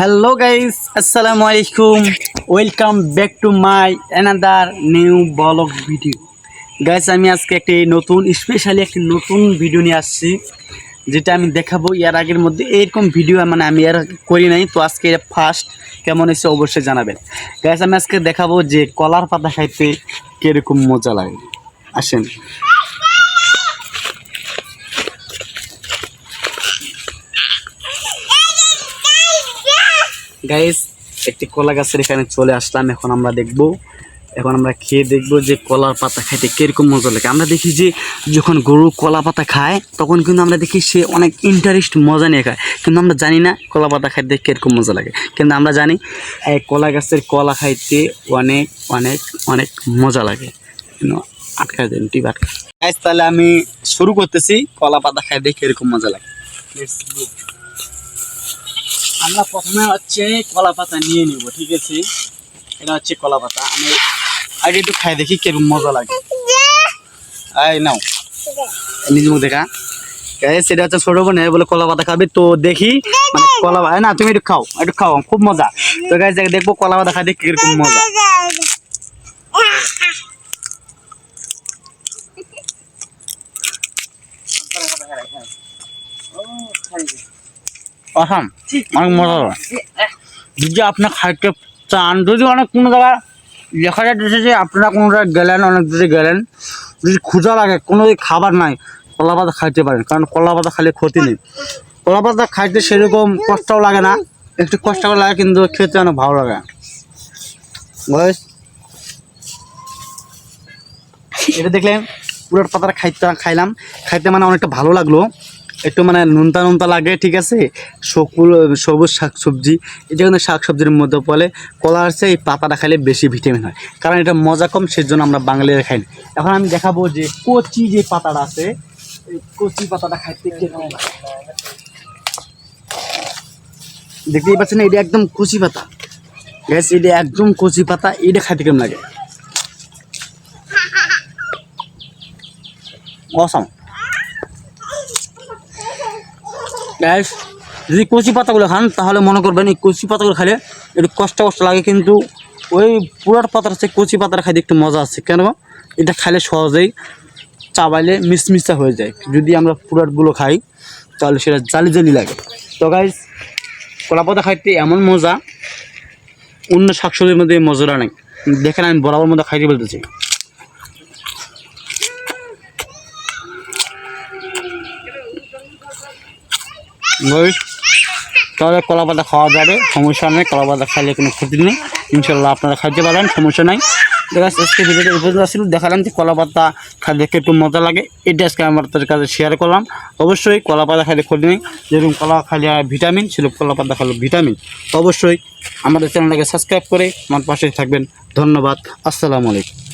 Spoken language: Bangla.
হ্যালো গাইস আসসালামু আলাইকুম welcome back to my another new blog video guys আমি আজকে একটি নতুন স্পেশালি একটি নতুন ভিডিও নিয়ে আসছি, যেটা আমি দেখাবো এর আগের মধ্যে। এরকম ভিডিও মানে আমি আর করি নাই, তো আজকে এটা ফার্স্ট কেমন হয়েছে অবশ্যই জানাবেন। গাইস আমি আজকে দেখাবো যে কলার পাতা খাইতে কীরকম মজা লাগে। আসেন। গাইস একটি কলা গাছের এখানে চলে আসলাম, এখন আমরা দেখব, এখন আমরা খেয়ে দেখব যে কলার পাতা খাইতে কীরকম মজা লাগে। আমরা দেখি যে যখন গরু কলা পাতা খায়, তখন কিন্তু আমরা দেখি সে অনেক ইন্টারেস্ট মজা নিয়ে খায়। কিন্তু আমরা জানি না কলা পাতা খাইতে কীরকম মজা লাগে। কিন্তু আমরা জানি এই কলা গাছের কলা খাইতে অনেক অনেক অনেক মজা লাগে। আটকা দেন, টিপ আটকা। তাহলে আমি শুরু করতেছি, কলা পাতা খাইতে কীরকম মজা লাগে. আমরা প্রথমে হচ্ছে কলা পাতা নিয়ে নিব ঠিক আছে? এটা হচ্ছে কলা পাতা। আমি আগে একটু খাই দেখি কীরকম মজা লাগে। এই নাও। নিজে মুখ দেখা। সেটা হচ্ছে ছোট বোন বলে কলা পাতা খাবে তো দেখি মানে কলা এই না তুমি একটু খাও একটু খাও খুব মজা। তো গাইস দেখব কলা পাতা খাইতে কীরকম মজা। অনেক যদি আপনি খাইতে চান, যদি অনেক কোনো জায়গায় দেখা যাচ্ছে যে আপনারা কোনো জায়গায় গেলেন, অনেক দূরে গেলেন, যদি ক্ষুধা লাগে, কোনো খাবার নাই, কলা পাতা খাইতে পারেন, কারণ কলা পাতা খাইলে ক্ষতি নেই। কলা পাতা খাইতে সেরকম কষ্টও লাগে না, একটু কষ্ট লাগে, কিন্তু খেতে অনেক ভালো লাগে। বয়স? এটা দেখলেন পুরো পাতাটা খাইতে খাইলাম। খাইতে মানে অনেকটা ভালো লাগল। একটু মানে নুনতা নুনতা লাগে, ঠিক আছে? সকুল সবুজ শাক সবজি এটা কিন্তু শাক সবজির মধ্যে বলে কলা আছে, এই পাতাটা খাইলে বেশি ভিটামিন হয়। কারণ এটা মজা কম, সেজন্য আমরা বাঙালিরা খাই। এখন আমি দেখাবো যে কচি যে পাতাটা আছে, এই কচি পাতাটা খাইতে। দেখতেই পাচ্ছেন, এটা একদম কচি পাতা। গ্যাস এটা একদম কচি পাতা, এটা খাইতে কেমন লাগে? অসম গ্যাস যদি কচি পাতাগুলো খান, তাহলে মনে করবেন এই কচি পাতাগুলো খেলে একটু কষ্ট কষ্ট লাগে, কিন্তু ওই পুরাট পাতার হচ্ছে কচি পাতার খাইতে একটু মজা আছে। কেন? এটা খাইলে সহজেই চাবাইলে মিসমিসা হয়ে যায়। যদি আমরা পুরাটগুলো খাই, তাহলে সেটা জালি জালি লাগে। তো গাইজ কলা পাতা খাইতে এমন মজা, অন্য শাকসবজির মধ্যে মজাটা নেই। দেখেন আমি বরাবর মধ্যে খাইতে বলতেছি। গাইজ তাহলে কলা পাতা খাওয়া যাবে, সমস্যা নেই কলা পাতা খাইলে কোনো ক্ষতি নেই। ইনশাল্লাহ আপনারা খাইতে পারেন সমস্যা নাই। আজকে এই পর্যন্ত আসছিল, দেখালাম যে কলা পাতা খাইতে দেখতে একটু মজা লাগে। এটা আজকে আমার তাদের কাছে শেয়ার করলাম। অবশ্যই কলা পাতা খাইলে ক্ষতি নেই। যেরকম কলা খাইলে ভিটামিন সেরকম কলা পাতা খাইলে ভিটামিন অবশ্যই আমাদের চ্যানেলটাকে সাবস্ক্রাইব করে আমার পাশে থাকবেন। ধন্যবাদ। আসসালামু আলাইকুম।